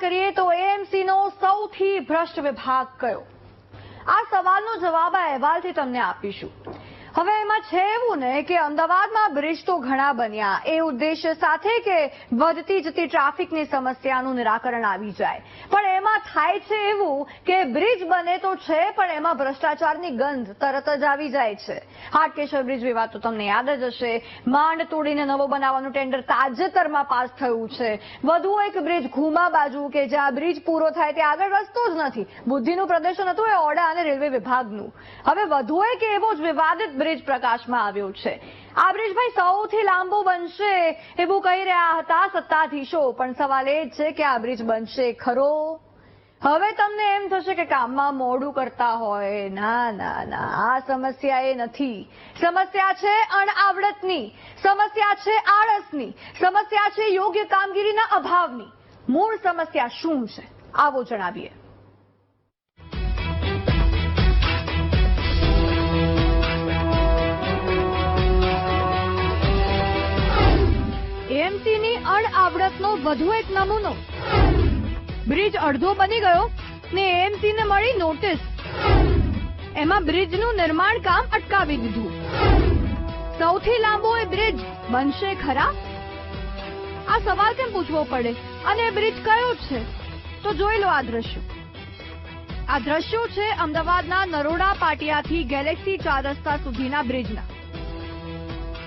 કરીએ તો એએમસી નો સૌથી ભ્રષ્ટ વિભાગ કયો? આ સવાલનો જવાબ આ અહેવાલથી તમને આપીશું. હવે એમાં છે એવું ને કે અમદાવાદમાં બ્રિજ તો ઘણા બન્યા. એ ઉદ્દેશ્ય સાથે કે વધતી જતી ટ્રાફિકની સમસ્યાનું નિરાકરણ આવી જાય. પણ એમાં થાય છે એવું કે બ્રિજ બને તો છે, પણ એમાં ભ્રષ્ટાચારની ગંધ તરત જ આવી જાય છે. હાટકેશ્વર બ્રિજ વિવાદ તો તમને યાદ જ હશે. માંડ તોડીને નવો બનાવવાનું ટેન્ડર તાજેતરમાં પાસ થયું છે. વધુ એક બ્રિજ ઘુમા બાજુ કે જ્યાં બ્રિજ પૂરો થાય ત્યાં આગળ રસ્તો જ નથી. બુદ્ધિનું પ્રદર્શન હતું એ ઓડા અને રેલવે વિભાગનું. હવે વધુ એક એવો જ વિવાદિત બ્રિજ પ્રકાશમાં આવ્યો છે. આ બ્રિજ ભાઈ સૌથી લાંબો બનશે એવું કહી રહ્યા હતા સત્તાધીશો, પણ સવાલ એ છે કે આ બ્રિજ બનશે ખરો? હવે તમને એમ થશે કે કામમાં મોડું કરતા હોય. ના ના ના, આ સમસ્યા એ નથી. સમસ્યા છે અણઆવડતની. સમસ્યા છે આળસની. સમસ્યા છે યોગ્ય કામગીરીના અભાવની. મૂળ સમસ્યા શું છે? આવો જણાવીએ. એએમસીની અણઆવડતનો વધુ એક નમૂનો. બ્રિજ અડધો બની ગયો ને એએમસી ને મળી નોટિસ. એમાં બ્રિજનું નિર્માણ કામ અટકાવી દીધું. સૌથી લાંબો એ બ્રિજ બનશે ખરા? આ સવાલ કેમ પૂછવો પડે? અને એ બ્રિજ કયો છે? તો જોઈ લો આ દ્રશ્યો. આ દ્રશ્યો છે અમદાવાદના નરોડા પાટિયાથી ગેલેક્સી ચાર રસ્તા સુધીના બ્રિજના.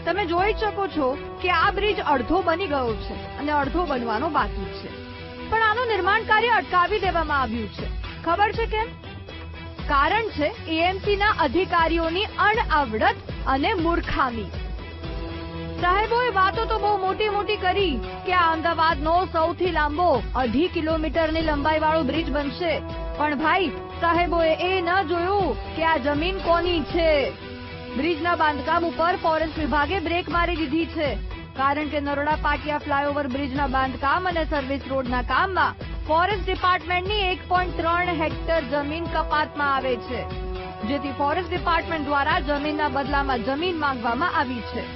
તમે જોઈ શકો છો કે આ બ્રિજ અડધો બની ગયો છે અને અડધો બનવાનો બાકી છે. પણ આનું નિર્માણ કાર્ય અટકાવી દેવામાં આવ્યું છે. ખબર છે કેમ? કારણ છે એએમસી ના અધિકારીઓની અણઆવડત અને મૂર્ખામી. સાહેબોએ વાતો તો બહુ મોટી મોટી કરી કે આ અમદાવાદનો સૌથી લાંબો અઢી કિલોમીટરની લંબાઈ વાળો બ્રિજ બનશે. પણ ભાઈ, સાહેબોએ એ ન જોયું કે આ જમીન કોની છે? બ્રિજના બાંધકામ ઉપર ફોરેસ્ટ વિભાગે બ્રેક મારી દીધી છે. કારણ કે નરોડા પાટિયા ફ્લાયઓવર બ્રિજના બાંધકામ અને સર્વિસ રોડના કામમાં ફોરેસ્ટ ડિપાર્ટમેન્ટની એક હેક્ટર જમીન કપાતમાં આવે છે, જેથી ફોરેસ્ટ ડિપાર્ટમેન્ટ દ્વારા જમીનના બદલામાં જમીન માંગવામાં આવી છે.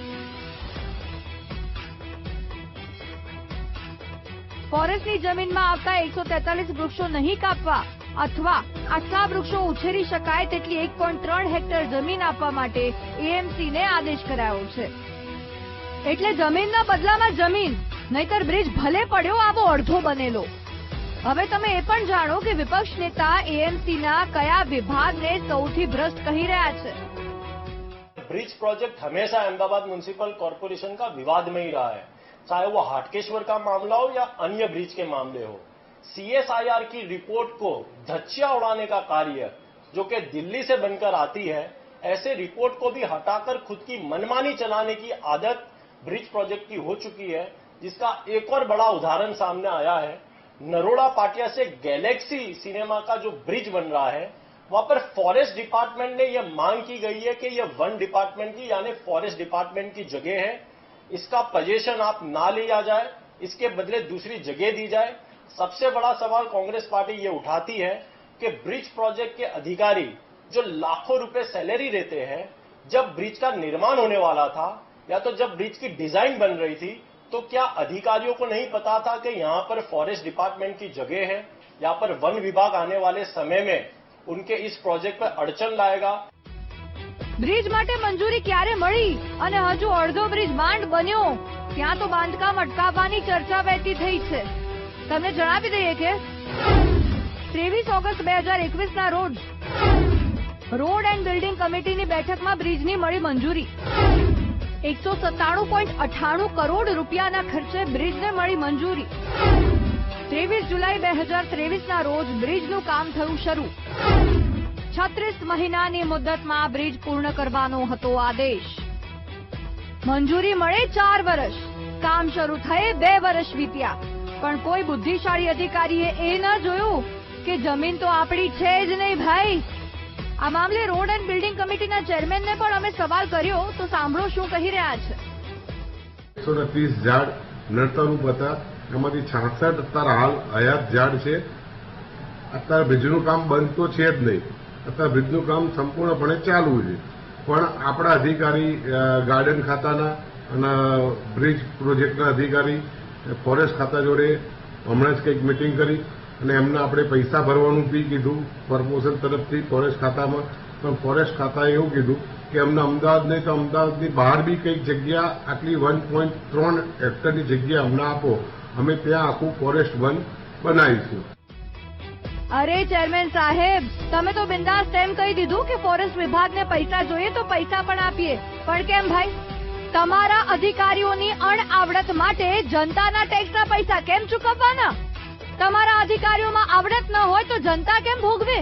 ફોરેસ્ટની જમીનમાં આવતા એકસો તેતાલીસ વૃક્ષો નહીં કાપવા અથવા આટલા વૃક્ષો ઉછેરી શકાય તેટલી એક પોઈન્ટ ત્રણ હેક્ટર જમીન આપવા માટે એએમસી ને આદેશ કરાયો છે એટલે જમીનના બદલામાં જમીન નહીતર બ્રિજ ભલે પડ્યો આવો અડધો બનેલો હવે તમે એ પણ જાણો કે વિપક્ષ નેતા એએમસી ના કયા વિભાગને સૌથી ભ્રષ્ટ કહી રહ્યા છે ब्रिज प्रोजेक्ट हमेशा अहमदाबाद म्यूनिसिपल कॉरपोरेशन का विवाद में ही रहा है चाहे वो हाटकेश्वर का मामला हो या अन्य ब्रिज के मामले हो सीएसआईआर की रिपोर्ट को धच्चिया उड़ाने का कार्य जो कि दिल्ली से बनकर आती है, ऐसे रिपोर्ट को भी हटाकर खुद की मनमानी चलाने की आदत ब्रिज प्रोजेक्ट की हो चुकी है, जिसका एक और बड़ा उदाहरण सामने आया है। नरोड़ा पाटिया से गैलेक्सी सिनेमा का जो ब्रिज बन रहा है, वहाँ पर फॉरेस्ट डिपार्टमेंट ने यह मांग की गई है कि यह वन डिपार्टमेंट की, यानी फॉरेस्ट डिपार्टमेंट की जगह है इसका पोजीशन आप ना लिया जाए, इसके बदले दूसरी जगह दी जाए। सबसे बड़ा सवाल कांग्रेस पार्टी ये उठाती है कि ब्रिज प्रोजेक्ट के अधिकारी जो लाखों रुपए सैलरी लेते हैं, जब ब्रिज का निर्माण होने वाला था, या तो जब ब्रिज की डिज़ाइन बन रही थी तो क्या अधिकारियों को नहीं पता था कि यहाँ पर फॉरेस्ट डिपार्टमेंट की जगह है, यहाँ पर वन विभाग आने वाले समय में उनके इस प्रोजेक्ट पर अड़चन लाएगा? બ્રિજ માટે મંજૂરી ક્યારે મળી? અને હજુ અડધો બ્રિજ માંડ બન્યો. ત્યાં તો બાંધકામ અટકાવવાની ચર્ચા વહેતી થઈ છે. તમને જણાવી દઈએ કે ત્રેવીસ ઓગસ્ટ બે હજાર એકવીસ ના રોજ રોડ એન્ડ બિલ્ડિંગ કમિટીની બેઠકમાં બ્રિજની મળી મંજૂરી. એકસો સત્તાણું પોઈન્ટ અઠાણું કરોડ રૂપિયાના ખર્ચે બ્રિજને મળી મંજૂરી. ત્રેવીસ જુલાઈ બે હજાર ત્રેવીસના રોજ બ્રિજનું કામ થયું શરૂ. છત્રીસ મહિનાની મુદ્દતમાં બ્રિજ પૂર્ણ કરવાનો હતો આદેશ. મંજૂરી મળે ચાર વર્ષ. કામ શરૂ થયે બે વર્ષ વીત્યા. પણ કોઈ બુદ્ધિશાળી અધિકારીએ એ ન જોયું કે જમીન તો આપણી છે જ નહીં ભાઈ. આ મામલે રોડ એન્ડ બિલ્ડિંગ કમિટીના ચેરમેનને પણ અમે સવાલ કર્યો, તો સાંભળો શું કહી રહ્યા છે. ઝાડ નડતરરૂપ હતા એમાંથી છાસઠ અત્યારે હાલ હયાત ઝાડ છે. અત્યારે બ્રિજનું કામ બંધ છે જ નહીં. અત્યારે બ્રિજનું કામ સંપૂર્ણપણે ચાલુ છે. પણ આપણા અધિકારી ગાર્ડન ખાતાના અને બ્રિજ પ્રોજેક્ટના અધિકારી, ફોરેસ્ટ ખાતા જોડે હમણાં જ કંઈક મિટિંગ કરી અને એમને આપણે પૈસા ભરવાનું બી કીધું કોર્પોરેશન તરફથી ફોરેસ્ટ ખાતામાં. પણ ફોરેસ્ટ ખાતાએ એવું કીધું કે અમને અમદાવાદ નહીં તો અમદાવાદની બહાર બી કંઈક જગ્યા, આટલી વન પોઈન્ટ ત્રણ હેક્ટરની જગ્યા અમને આપો. અમે ત્યાં આખું ફોરેસ્ટ વન બનાવીશું. અરે, ચેરમેન સાહેબ, તમે તો બિંદાસ તેમ કહી દીધું કે ફોરેસ્ટ વિભાગને પૈસા જોઈએ તો પૈસા પણ આપીએ. પણ કેમ ભાઈ? તમારા અધિકારીઓની અણઆવડત માટે જનતાના ટેક્સના પૈસા કેમ ચૂકવવાના? તમારા અધિકારીઓમાં આવડત ન હોય તો જનતા કેમ ભોગવે?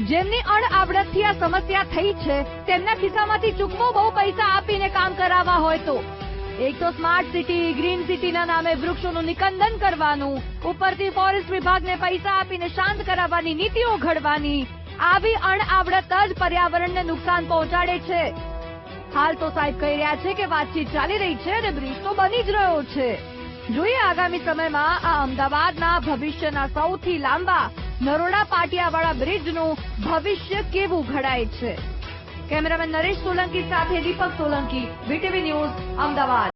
જેમની અણઆવડતથી આ સમસ્યા થઈ છે, તેમના ખિસ્સામાંથી ચૂકવો બહુ પૈસા આપીને કામ કરાવવા હોય તો. એક તો સ્માર્ટ સિટી ગ્રીન સિટીના નામે વૃક્ષોનું નિકંદન કરવાનું, ઉપરથી ફોરેસ્ટ વિભાગને પૈસા આપીને શાંત કરાવવાની નીતિઓ ઘડવાની, આવી અણઆવડત જ પર્યાવરણને નુકસાન પહોંચાડે છે. હાલ તો સાહેબ કહી રહ્યા છે કે વાતચીત ચાલી રહી છે અને બ્રિજ તો બની જ રહ્યો છે. જોઈએ આગામી સમયમાં આ અમદાવાદના ભવિષ્યના સૌથી લાંબા નરોડા પાટિયાવાળા બ્રિજનું ભવિષ્ય કેવું ઘડાય છે. કેમેરામેન નરેશ સોલંકી સાથે દીપક સોલંકી વીટીવી ન્યૂઝ, અમદાવાદ.